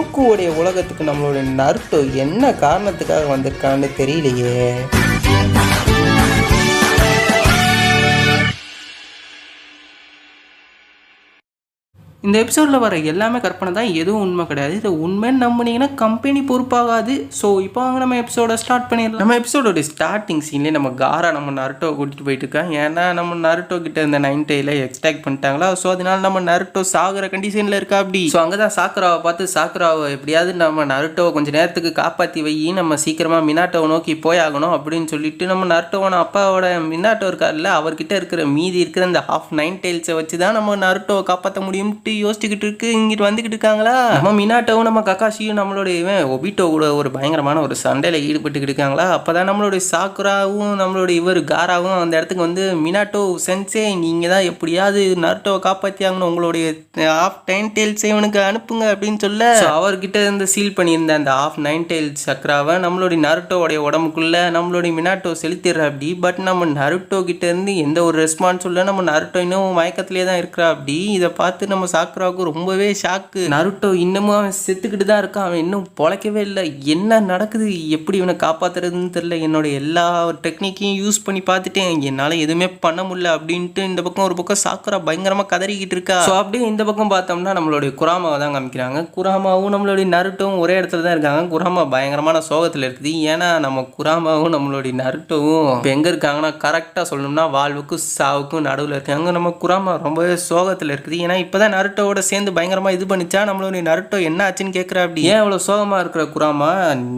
கோக்குவோடைய உலகத்துக்கு நம்மளுடைய நருட்டோ என்ன காரணத்துக்காக வந்திருக்கான்னு தெரியலையே. இந்த எபிசோடில் வர எல்லாமே கற்பனை தான் எதுவும் உண்மை கிடையாது. இது உண்மைன்னு நம்பினீங்கன்னா கம்பெனி பொறுப்பாகாது. ஸோ இப்போ வாங்க நம்ம எபிசோட ஸ்டார்ட் பண்ணிடலாம். நம்ம எபிசோடோட ஸ்டார்டிங் சீன்லேயே நம்ம காரா நம்ம நருட்டோ கூட்டிகிட்டு போயிட்டு இருக்கோம் ஏன்னா நம்ம நருட்டோ கிட்ட இந்த நைன் டேல எக்ஸ்ட்ராக்ட் பண்ணிட்டாங்களா? ஸோ அதனால நம்ம நருட்டோ சாகுற கண்டிஷனில் இருக்கா அப்படி? ஸோ அங்கே தான் சாக்குராவை பார்த்து சாக்குராவை எப்படியாவது நம்ம நருட்டோவை கொஞ்சம் நேரத்துக்கு காப்பாற்றி வை. நம்ம சீக்கிரமாக மினாட்டோவை நோக்கி போயாகணும் அப்படின்னு சொல்லிட்டு நம்ம நருட்டோவோட அப்பாவோட மினாட்டோ இருக்கார்ல அவர்கிட்ட இருக்கிற மீதி இருக்கிற இந்த ஹாஃப் நைன் டெயில்ஸை வச்சு தான் நம்ம நருட்டோவை காப்பாற்ற முடியும்ட்டு யோசிச்சுக்கிட்டு இருக்கு இங்கிட்டு வந்துக்கிட்டு இருக்காங்களா? நம்ம மினாட்டோவும் நம்ம கக்காஷியும் நம்மளுடைய இவன் ஒபிட்டோ கூட ஒரு பயங்கரமான ஒரு சண்டையில் ஈடுபட்டுக்கிட்டு இருக்காங்களா? அப்போ தான் நம்மளுடைய சாக்குராவும் நம்மளுடைய இவர் காராவும் அந்த இடத்துக்கு வந்து மினாட்டோ சென்சே நீங்கள் தான் எப்படியாவது நருட்டோவை காப்பாற்றி ஆகணும் உங்களுடைய ஆஃப் நைன் டெயில்ஸ் இவனுக்கு அனுப்புங்க அப்படின்னு சொல்ல அவர்கிட்ட இருந்து சீல் பண்ணியிருந்த அந்த ஆஃப் நைன் டெயில் சக்ராவை நம்மளுடைய நருட்டோவுடைய உடம்புக்குள்ள நம்மளுடைய மினாட்டோ செலுத்திடுற அப்படி. பட் நம்ம நருட்டோ கிட்ட இருந்து எந்த ஒரு ரெஸ்பான்ஸ் இல்லை. நம்ம நருட்டோ இன்னும் மயக்கத்திலே தான் இருக்கிறா அப்படி. இதை பார்த்து நம்ம சாக்குராவுக்கு ரொம்பவே ஷாக்கு. நருட்டோ இன்னமும் அவன் செத்துக்கிட்டு தான் இருக்கான். அவன் இன்னும் பொழைக்கவே இல்லை. என்ன நடக்குது? எப்படி இவனை காப்பாத்துறதுன்னு தெரில என்னோட எல்லா டெக்னிக்கையும் யூஸ் பண்ணி பார்த்துட்டேன். என்னால் எதுவுமே பண்ண முடியல அப்படின்ட்டு இந்த பக்கம் ஒரு பக்கம் சாக்குரா பயங்கரமாக கதறிக்கிட்டு இருக்கா. ஸோ அப்படியே இந்த பக்கம் பார்த்தோம்னா நம்மளுடைய குராமாவை தான் காமிக்கிறாங்க. குராமாவும் நம்மளுடைய நருட்டோவும் ஒரே இடத்துல தான் இருக்காங்க. குராமா பயங்கரமான சோகத்தில் இருக்குது. ஏன்னா நம்ம குராமாவும் நம்மளுடைய நருட்டோவும் இப்போ எங்கே இருக்காங்கன்னா கரெக்டாக சொல்லணும்னா வாழ்வுக்கும் சாவுக்கும் நடுவில் இருக்காங்க. நம்ம குராமா ரொம்பவே சோகத்தில் இருக்குது. ஏன்னா இப்போ தான் நருட்டோவோட சேர்ந்து பயங்கரமாக இது பண்ணிச்சா? நம்மளுடைய நருட்டோ என்ன ஆச்சுன்னு கேட்குறா அப்படி. ஏன் அவ்வளோ சோகமாக இருக்கிற குராமா?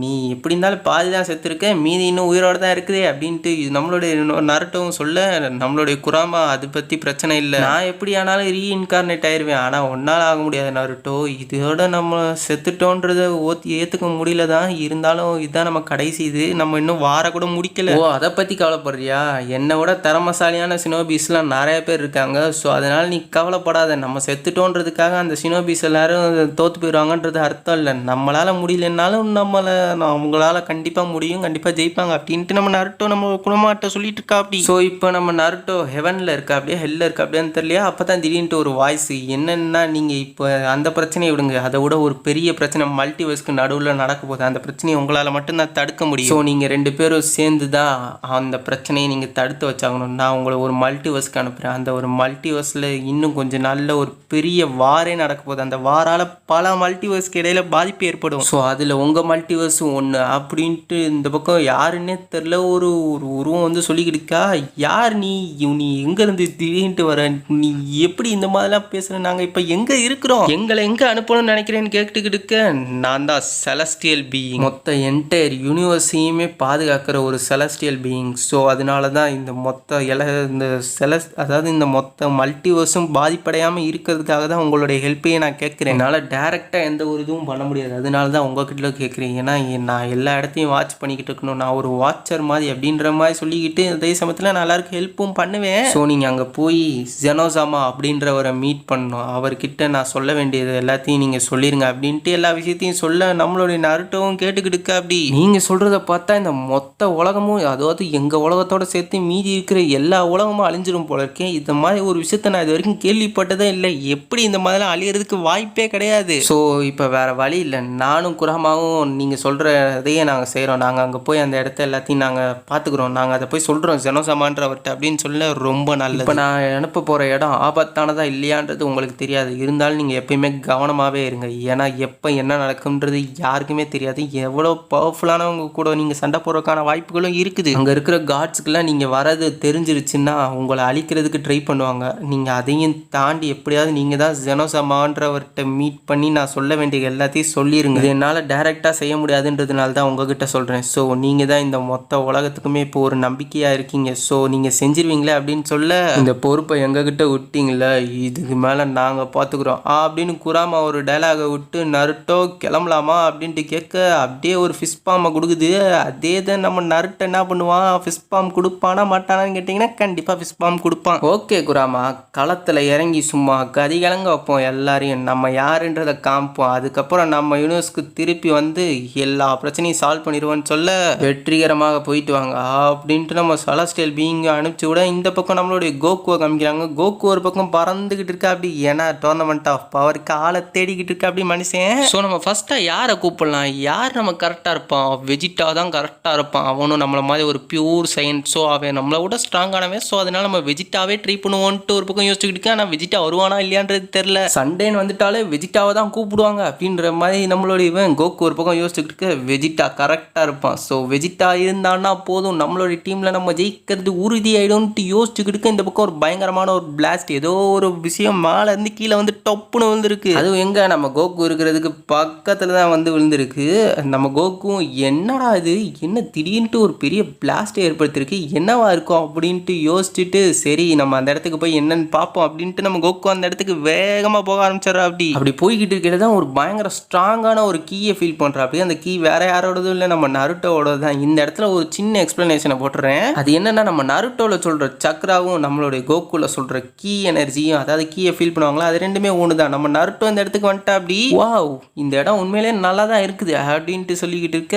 நீ எப்படி இருந்தாலும் பாதி தான் செத்துருக்க மீதி இன்னும் உயிரோட தான் இருக்குதே அப்படின்ட்டு இது நம்மளுடைய நருட்டோவும் சொல்ல நம்மளுடைய குராமா அது பற்றி பிரச்சனை இல்லை. நான் எப்படி ஆனாலும் ரீஇன்கார்னேட் ஆயிருவேன். ஆனால் ஒன்றால் ஆக முடியாது நருட்டோ. இதோட நம்ம செத்துட்டோன்றத ஓத்தி ஏற்றுக்க முடியல தான். இருந்தாலும் இதுதான் நம்ம கடைசி இது. நம்ம இன்னும் வார கூட முடிக்கல. ஓ அதை பற்றி கவலைப்படுறியா? என்னை விட திறமசாலியான சினோபீஸ்லாம் நிறைய பேர் இருக்காங்க. ஸோ அதனால் நீ கவலைப்படாத. நம்ம செத்துட்டோன்றதுக்காக அந்த சினோபீஸ் எல்லாரும் தோற்று போயிடுவாங்கன்றது அர்த்தம் இல்லை. நம்மளால் முடியலன்னாலும் நம்மளை அவங்களால கண்டிப்பாக முடியும் கண்டிப்பாக ஜெயிப்பாங்க. அப்படின்ட்டு நம்ம நருட்டோ நம்ம குணமாட்ட சொல்லிட்டு இருக்கா அப்படி? ஸோ இப்போ நம்ம நருட்டோ ஹெவனில் இருக்கா அப்படியே ஹெல்ல இருக்கா அப்படியான்னு தெரியலையா? அப்போ தான் திடீர்னுட்டு ஒரு வாய்ஸ் என்னன்னா நீங்கள் இப்போ அந்த பிரச்சனையை விடுங்க. அதை விட ஒரு பெரிய பிரச்சனை மல்டிவர்ஸ்க்கு நடுவில் நடக்க போகுது. அந்த பிரச்சனையை உங்களால் மட்டும்தான் தடுக்க முடியும். ஸோ நீங்கள் ரெண்டு பேரும் சேர்ந்து தான் அந்த பிரச்சனையை நீங்கள் தடுத்து வச்சாகணும். நான் உங்களை ஒரு மல்டிவர்ஸ்க்கு அனுப்புகிறேன் அந்த ஒரு மல்டிவர்ஸில் இன்னும் கொஞ்சம் நல்ல ஒரு பெரிய வாரே நடக்க போகுது. அந்த வாரால் பல மல்டிவர்ஸ்க்கு இடையில பாதிப்பு ஏற்படும். ஸோ அதில் உங்கள் மல்டிவர்ஸும் ஒன்று அப்படின்ட்டு இந்த பக்கம் யாருன்னே தெரில ஒரு ஒரு உருவம் வந்து சொல்லிக்கிட்டு இருக்கா யார் நீ? நீ எங்கேருந்து திடீர்னுட்டு வர? நீ எப்படி இந்த மாதிரிலாம் பேசுகிற நாங்கள் இப்போ எங்கே இருக்கிறோம்? எங்களை எங்கே அனுப்பணும்னு நினைக்கிறேன்னு கேட்டுக்கிட்டு நான் தான் செலஸ்டியல் பீயிங் மொத்த என்டையர் யூனிவர்ஸையுமே பாதுகாக்கிற ஒரு செலஸ்டியல் பீயிங் ஸோ அதனால தான் இந்த மொத்த எல இந்த செலஸ் அதாவது இந்த மொத்த மல்டிவர்ஸும் பாதிப்படையாமல் இருக்கிறதுக்காக தான் உங்களுடைய ஹெல்ப்பையும் நான் கேட்குறேன். என்னால் டேரெக்டாக எந்த ஒரு இதுவும் பண்ண முடியாது. அதனால தான் உங்ககிட்ட கேட்குறேன். ஏன்னா நான் எல்லா இடத்தையும் வாட்ச் பண்ணிக்கிட்டு இருக்கணும். நான் ஒரு வாட்சர் மாதிரி அப்படின்ற மாதிரி சொல்லிக்கிட்டு அதே சமயத்தில் நான் எல்லாருக்கும் ஹெல்ப்பும் பண்ணுவேன். ஸோ நீங்கள் அங்கே போய் ஜெனோசாமா அப்படின்றவரை மீட் பண்ணணும். அவர்கிட்ட நான் சொல்ல வேண்டியது எல்லாத்தையும் நீங்கள் சொல்லிடுங்க அப்படின்ட்டு எல்லா விஷயத்தையும் சொல்ல நம்மளுடைய நருட்டவும் கேட்டுக்கிட்டு இருக்கா அப்படி. நீங்கள் சொல்கிறத பார்த்தா இந்த மொத்த உலகமும் அதாவது எங்கள் உலகத்தோட சேர்த்து மீதி இருக்கிற எல்லா உலகமும் அழிஞ்சிடும் போல இருக்கேன் இந்த மாதிரி ஒரு விஷயத்த நான் இது வரைக்கும் கேள்விப்பட்டதே இல்லை. எப்படி இந்த மாதிரிலாம் அழியறதுக்கு வாய்ப்பே கிடையாது. ஸோ இப்போ வேற வழி இல்லை. நானும் குரமாவும் நீங்கள் சொல்கிறதையே நாங்கள் செய்கிறோம் நாங்கள் அங்கே போய் அந்த இடத்த எல்லாத்தையும் நாங்கள் பார்த்துக்குறோம் நாங்கள் அதை போய் சொல்கிறோம் ஜெனோசமான்றவர்கிட்ட அப்படின்னு சொல்ல ரொம்ப நல்லது. இப்போ நான் அனுப்ப போகிற இடம் ஆபத்தானதா இல்லையான்றது உங்களுக்கு தெரியாது. இருந்தாலும் நீங்கள் எப்பயுமே கவனமாகவே இருங்க. ஏன்னா எப்போ என்ன நடக்கும்ன்றது யாருக்குமே தெரியாது. எவ்வளோ பவர்ஃபுல்லானவங்க கூட நீங்கள் சண்டை போடுறதுக்கான வாய்ப்புகளும் இருக்குது. அங்கே இருக்கிற காட்ஸ்க்கெல்லாம் நீங்கள் வரது தெரிஞ்சிருச்சுன்னா உங்களை அழிக்கிறதுக்கு ட்ரை பண்ணுவாங்க. நீங்கள் அதையும் தாண்டி எப்படியாவது நீங்கள் நீங்கள் தான் ஜெனோசமான்றவர்கிட்ட மீட் பண்ணி நான் சொல்ல வேண்டிய எல்லாத்தையும் சொல்லிடுங்க இது என்னால் டைரெக்டாக செய்ய முடியாதுன்றதுனால தான் உங்ககிட்ட சொல்கிறேன் ஸோ நீங்கள் தான் இந்த மொத்த உலகத்துக்குமே இப்போ ஒரு நம்பிக்கையாக இருக்கீங்க. ஸோ நீங்கள் செஞ்சிருவீங்களே அப்படின்னு சொல்ல இந்த பொறுப்பை எங்ககிட்ட விட்டீங்களே இதுக்கு மேலே நாங்கள் பார்த்துக்குறோம் ஆ அப்படின்னு குராமா ஒரு டைலாகை விட்டு நருட்டோ கிளம்பலாமா அப்படின்ட்டு கேட்க அப்படியே ஒரு ஃபிஷ் பாம்பை கொடுக்குது. அதே தான் நம்ம நருட்டை என்ன பண்ணுவான்? ஃபிஷ் பாம் கொடுப்பானா மாட்டானான்னு கேட்டிங்கன்னா கண்டிப்பாக ஃபிஷ் பாம் கொடுப்பான். Okay Kurama. களத்தில் இறங்கி சும்மா கதை கைகலங்க வைப்போம் எல்லாரையும். நம்ம யாருன்றதை காமிப்போம் அதுக்கப்புறம் நம்ம யூனிவர்ஸ்க்கு திருப்பி வந்து எல்லா பிரச்சனையும் சால்வ் பண்ணிடுவோம்னு சொல்ல வெற்றிகரமாக போயிட்டு வாங்க. அப்படின்ட்டு நம்ம செலஸ்டியல் பீயிங் அனுப்பிச்சு விட இந்த பக்கம் நம்மளுடைய கோகுவை காமிக்கிறாங்க. கோகு ஒரு பக்கம் பறந்துகிட்டு இருக்கா அப்படி? ஏன்னா டோர்னமெண்ட் ஆஃப் பவருக்கு ஆளை தேடிக்கிட்டு இருக்கா அப்படி மனுஷன்? ஸோ நம்ம ஃபஸ்ட்டாக யாரை கூப்பிடலாம்? யார் நம்ம கரெக்டாக இருப்பான்? வெஜிட்டா தான் கரெக்டாக இருப்பான். அவனும் நம்மள மாதிரி ஒரு பியூர் சயின்ஸ் ஸோ அவன் நம்மளை விட ஸ்ட்ராங்கானவன் ஸோ அதனால் நம்ம வெஜிட்டாவே ட்ரை பண்ணுவோன்ட்டு ஒரு பக்கம் யோசிச்சுக்கிட்டு இருக்கேன். ஆனால் வெஜிட்டா வருவானா இல்லையான்றது தெரில சண்டேன்னு வந்துட்டாலே வெஜிட்டாவை தான் கூப்பிடுவாங்க. அப்படின்ற மாதிரி நம்மளோட இவன் கோகு ஒரு பக்கம் யோசிச்சுக்கிட்டு இருக்க வெஜிட்டா கரெக்டாக இருப்பான். ஸோ வெஜிட்டா இருந்தான்னா போதும். நம்மளோட டீமில் நம்ம ஜெயிக்கிறது உறுதியாயிடும்ட்டு யோசிச்சுக்கிட்டு இந்த பக்கம் ஒரு பயங்கரமான ஒரு பிளாஸ்ட் ஏதோ ஒரு விஷயம் மேலே இருந்து கீழே வந்து டப்புன்னு விழுந்திருக்கு. அதுவும் எங்கே? நம்ம கோகு இருக்கிறதுக்கு பக்கத்தில் தான் வந்து விழுந்திருக்கு. நம்ம கோக்கும் என்னடா இது? என்ன திடீர்னுட்டு ஒரு பெரிய பிளாஸ்ட் ஏற்படுத்திருக்கு என்னவா இருக்கும்? அப்படின்ட்டு யோசிச்சுட்டு சரி நம்ம அந்த இடத்துக்கு போய் என்னன்னு பார்ப்போம். அப்படின்ட்டு நம்ம கோக்கு அந்த இடத்துக்கு வேகமாக போக ஆரம்பிச்சிடறா அப்படி. அப்படி போய்கிட்டு இருக்கிறது தான் ஒரு பயங்கர ஸ்ட்ராங்கான ஒரு கீயை ஃபீல் பண்ணுறா அப்படி அந்த கீ வேற யாரோடதும் இல்லை நம்ம நருட்டோவோட தான். இந்த இடத்துல ஒரு சின்ன எக்ஸ்பிளனேஷனை போட்டுறேன். அது என்னன்னா நம்ம நருட்டோவில் சொல்கிற சக்ராவும் நம்மளுடைய கோகுல சொல்கிற கீ எனர்ஜியும் அதாவது கீயை ஃபீல் பண்ணுவாங்களா? அது ரெண்டுமே ஒன்று தான் நம்ம நருட்டோ இந்த இடத்துக்கு வந்துட்டா அப்படி? வாவ் இந்த இடம் உண்மையிலே நல்லா தான் இருக்குது அப்படின்ட்டு சொல்லிக்கிட்டு இருக்க.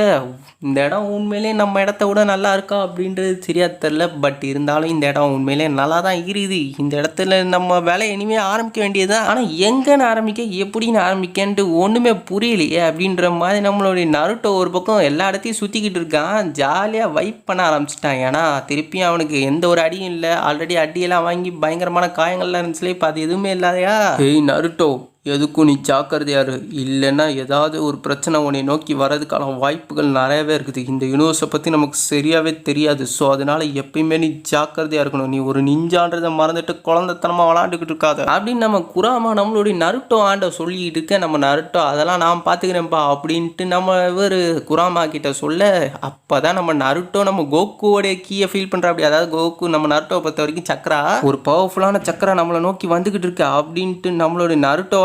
இந்த இடம் உண்மையிலே நம்ம இடத்த விட நல்லா இருக்கா அப்படின்றது சரியா தெரில பட் இருந்தாலும் இந்த இடம் உண்மையிலே நல்லா தான் இருக்குது. இந்த இடத்துல நம்ம வேலை இனிமே ஆரம்பிக்க வேண்டியது தான் ஆனால் எங்கேன்னு ஆரம்பிக்க எப்படின்னு ஆரம்பிக்கன்ட்டு ஒன்றுமே புரியலையே அப்படின்ற மாதிரி நம்மளுடைய நருட்டோ ஒரு பக்கம் எல்லா இடத்தையும் சுற்றிக்கிட்டு இருக்கான். ஜாலியாக வைப் பண்ண ஆரம்பிச்சிட்டான். ஏன்னா திருப்பியும் அவனுக்கு எந்த ஒரு அடியும் இல்லை. ஆல்ரெடி அடியெல்லாம் வாங்கி பயங்கரமான காயங்கள்லாம் இருந்துச்சுல இப்போ அது எதுவுமே இல்லாதையா? ஏய் நருட்டோ எதுக்கும் நீ ஜாக்கிரதையாரு இல்லைன்னா ஏதாவது ஒரு பிரச்சனை உன்னை நோக்கி வர்றதுக்கான வாய்ப்புகள் நிறையவே இருக்குது. இந்த யூனிவர்ஸை பற்றி நமக்கு சரியாகவே தெரியாது. ஸோ அதனால் எப்பயுமே நீ ஜாக்கிரதையாக இருக்கணும். நீ ஒரு நிஞ்சான்றதை மறந்துட்டு குழந்தைத்தனமாக விளாண்டுக்கிட்டு இருக்காத. அப்படின்னு நம்ம குராமா நம்மளுடைய நருட்டோ ஆண்ட சொல்லிக்கிட்டு இருக்க நம்ம நருட்டோ அதெல்லாம் நான் பார்த்துக்கிறேன்ப்பா அப்படின்ட்டு நம்ம இவர் குராமா கிட்ட சொல்ல அப்போ தான் நம்ம நருட்டோ நம்ம கோக்குவோடைய கீயை ஃபீல் பண்ணுற அப்படி அதாவது கோக்கு நம்ம நருட்டோவை பொறுத்த வரைக்கும் சக்கரா ஒரு பவர்ஃபுல்லான சக்கரா நம்மளை நோக்கி வந்துக்கிட்டு இருக்கு. அப்படின்ட்டு நம்மளுடைய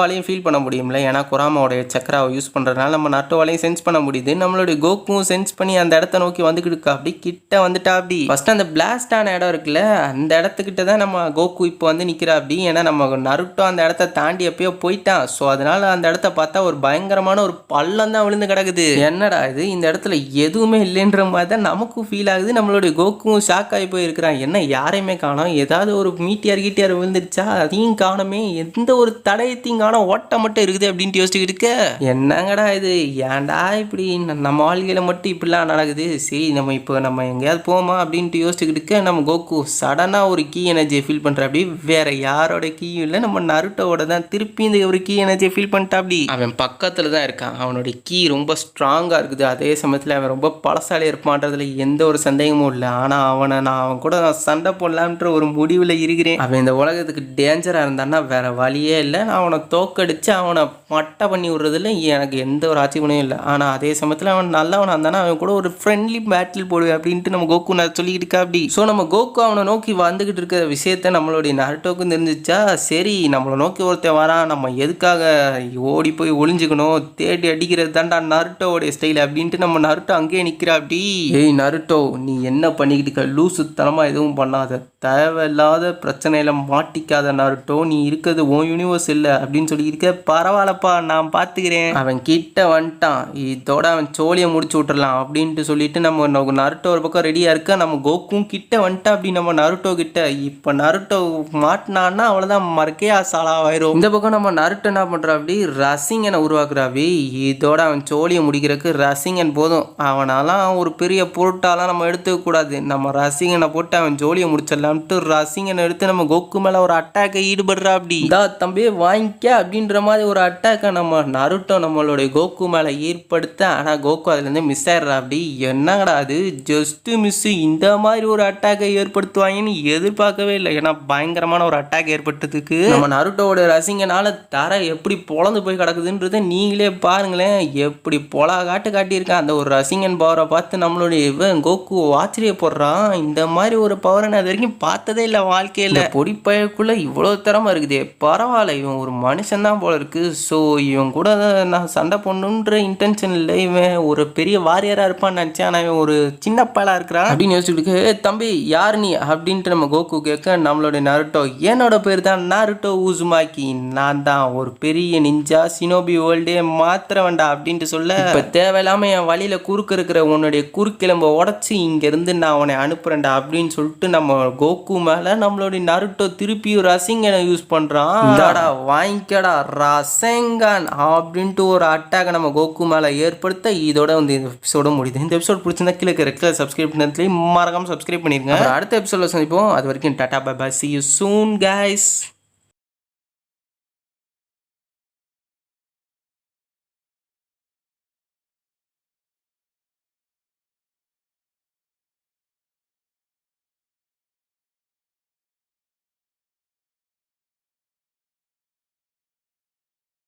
நட்டுவாலையும் ஃபீல் பண்ண முடியும்ல? ஏன்னா குராமாவோடைய சக்கராவை யூஸ் பண்ணுறதுனால நம்ம நட்டுவாலையும் சென்ஸ் பண்ண முடியுது. நம்மளுடைய கோக்கும் சென்ஸ் பண்ணி அந்த இடத்த நோக்கி வந்துக்கிட்டு இருக்கா? அப்படி கிட்ட வந்துட்டா அப்படி. ஃபஸ்ட் அந்த பிளாஸ்டான இடம் இருக்குல்ல அந்த இடத்துக்கிட்ட தான் நம்ம கோகு இப்போ வந்து நிற்கிறா அப்படி. ஏன்னா நம்ம நருட்டோ அந்த இடத்த தாண்டி எப்பயோ போயிட்டான். ஸோ அதனால அந்த இடத்த பார்த்தா ஒரு பயங்கரமான ஒரு பள்ளம் தான் விழுந்து கிடக்குது. என்னடா இது? இந்த இடத்துல எதுவுமே இல்லைன்ற மாதிரி தான் நமக்கும் ஃபீல் ஆகுது. நம்மளுடைய கோகுவும் ஷாக் ஆகி போயிருக்கிறான். என்ன யாரையுமே காணோம்? ஏதாவது ஒரு மீட்டியார் கீட்டியார் விழுந்துருச்சா? அதையும் காணமே. எந்த ஒரு தடயத்தையும் காணும். ஓட்டம் மட்டும் இருக்குது அப்படின்ட்டு யோசிச்சுக்கிட்டு இருக்க? என்னங்கடா இது? ஏன்டா இப்படி? நம்ம வாழ்க்கையில மட்டும் இப்படிலாம் நடக்குது. சரி நம்ம இப்போ நம்ம எங்கேயாவது போமா அப்படின்ட்டு யோசிச்சுக்கிட்டு இருக்க நம்ம கோகு சடனாக ஒரு கீ எனர்ஜியை ஃபீல் பண்ணுற அப்படி வேற யாரோட கீயும் இல்லை. நம்ம நருட்டோவோட தான் திருப்பி இந்த ஒரு கீ எனர்ஜியை ஃபீல் பண்ணிட்டா அப்படி. அவன் பக்கத்தில் தான் இருக்கான். அவனோட கீ ரொம்ப ஸ்ட்ராங்காக இருக்குது. அதே சமயத்தில் அவன் ரொம்ப பழசாலியாக இருப்பான்றதுல எந்த ஒரு சந்தேகமும் இல்லை. ஆனால் அவனை நான் அவன் கூட நான் சண்டை போடலான்ற ஒரு முடிவில் இருக்கிறேன். அவன் இந்த உலகத்துக்கு டேஞ்சராக இருந்தான்னா வேற வழியே இல்லை. நான் அவனை தோக்கடித்து அவனை மட்டை பண்ணி விடுறதுல எனக்கு எந்த ஒரு ஆட்சேபனையும் இல்லை. ஆனால் அதே சமயத்தில் அவன் நல்லவன் இருந்தானா அவன் கூட ஒரு ஃப்ரெண்ட்லி பேட்டில் போடுவேன் அப்படின்ட்டு நம்ம கோகு நான் சொல்லிக்கிட்டு இருக்கா அப்படி? ஸோ நம்ம கோகு அவனை நோக்கி வந்துக்கிட்டு இருக்கிற விஷயத்த நம்மளுடைய நருட்டோக்கும் தெரிஞ்சிச்சா சரி நம்மளை நோக்கி ஒருத்தன் வரான் நம்ம எதுக்காக ஓடி போய் ஒளிஞ்சுக்கணும் தேடி அடிக்கிறது தாண்டா நருட்டோடைய ஸ்டைல் அப்படின்ட்டு நம்ம நருட்டோ அங்கேயே நிற்கிறா அப்படி? ஏய் நருட்டோ நீ என்ன பண்ணிக்கிட்டு இருக்க? லூசுத்தனமாக எதுவும் பண்ணாத. தேவையில்லாத பிரச்சனையில் மாட்டிக்காத நருட்டோ நீ இருக்கிறது உன் யூனிவர்ஸ் இல்லை அப்படின்னு சொல்லி சொல்லியிருக்க பரவாயில்லப்பா நான் பார்த்துக்கிறேன். அவன் கிட்ட வந்துட்டான். இதோட அவன் சோழியை முடிச்சு விட்டுறலாம் அப்படின்ட்டு சொல்லிட்டு நம்ம நருட்டோ ஒரு பக்கம் ரெடியாக இருக்க நம்ம கோக்கும் கிட்ட வந்துட்டா அப்படி நம்ம நருட்டோ கிட்ட. இப்போ நருட்டோ மாட்டினான்னா அவ்வளோதான் மறக்கே சாலாவாயிரும் இந்த பக்கம் நம்ம நருட்டோ என்ன பண்ணுறா அப்படி ரசிங்கனை உருவாக்குறாவி இதோட அவன் சோழியை முடிக்கிறதுக்கு ரசிங்கன் போதும். அவனாலாம் ஒரு பெரிய பொருட்டாலாம் நம்ம எடுத்துக்கூடாது நம்ம ரசிங்கனை போட்டு அவன் ஜோலியை முடிச்சிடலாம்ட்டு ரசிங்கனை எடுத்து நம்ம கோக்கு மேலே ஒரு அட்டாக்கை ஈடுபடுறா அப்படி. தம்பி வாங்கிக்க அப்படின்ற மாதிரி ஒரு அட்டாக்கை நம்ம நருட்டோ நம்மளுடைய கோக்கு மேலே ஏற்படுத்த ஆனால் கோகு அதுலேருந்து மிஸ் ஆயிடுறா. அப்படி என்னங்கடா அது? ஜஸ்ட் மிஸ் இந்த மாதிரி ஒரு அட்டாக்கை ஏற்படுத்துவாங்கன்னு எதிர்பார்க்கவே இல்லை. ஏன்னா பயங்கரமான ஒரு அட்டாக் ஏற்பட்டதுக்கு. நம்ம நருட்டோட ரசிங்கனால தர எப்படி பொழந்து போய் கிடக்குதுன்றதை நீங்களே பாருங்களேன். எப்படி பொலா காட்டு காட்டியிருக்கான். அந்த ஒரு ரசிங்கன் பவரை பார்த்து நம்மளுடைய இவன் கோகு ஆச்சரியப்படுறான். இந்த மாதிரி ஒரு பவரை நான் இது வரைக்கும் பார்த்ததே இல்லை வாழ்க்கையில். பொடிப்பயக்குள்ள இவ்வளோ திறமை இருக்குதே. பரவாயில்ல இவன் ஒரு மனுஷன் இன்டென்ஷன் தான் போல இருக்குது ஸோ இவன் கூட நான் சண்டை போடணுன்ற இன்டென்ஷன் இல்லை இவன் ஒரு பெரிய வாரியராக இருப்பான்னு நினச்சேன். ஆனால் இவன் ஒரு சின்ன பயலாக இருக்கிறான் அப்படின்னு யோசிச்சுட்டு ஏ தம்பி யார் நீ? அப்படின்ட்டு நம்ம கோகு கேட்க நம்மளுடைய நருட்டோ என்னோட பேர் தான் நருட்டோ ஊசுமாக்கி நான் தான் ஒரு பெரிய நிஞ்சா சினோபி வேர்ல்டே மாத்திர வேண்டாம் அப்படின்ட்டு சொல்ல இப்போ தேவையில்லாமல் என் வழியில் குறுக்க இருக்கிற உன்னுடைய குறுக்கிழம்ப உடச்சி இங்கேருந்து நான் உன்னை அனுப்புகிறேன்டா அப்படின்னு சொல்லிட்டு நம்ம கோகு மேலே நம்மளுடைய நருட்டோ திருப்பியும் ரசிங்கனை யூஸ் பண்ணுறான் வாங்கிக்கடா என்னடா ரசங்கான் அப்படின்ட்டு ஒரு அட்டாக நம்ம கோகு மேலே ஏற்படுத்த இதோட வந்து இந்த எபிசோட முடியுது. இந்த எபிசோட் பிடிச்சிருந்தா கீழே இருக்கிற சப்ஸ்கிரைப் பண்ணதுலேயும் மறக்காமல் சப்ஸ்கிரைப் பண்ணிருங்க. அடுத்த எபிசோட சந்திப்போம். அது வரைக்கும் tata bye bye see you soon guys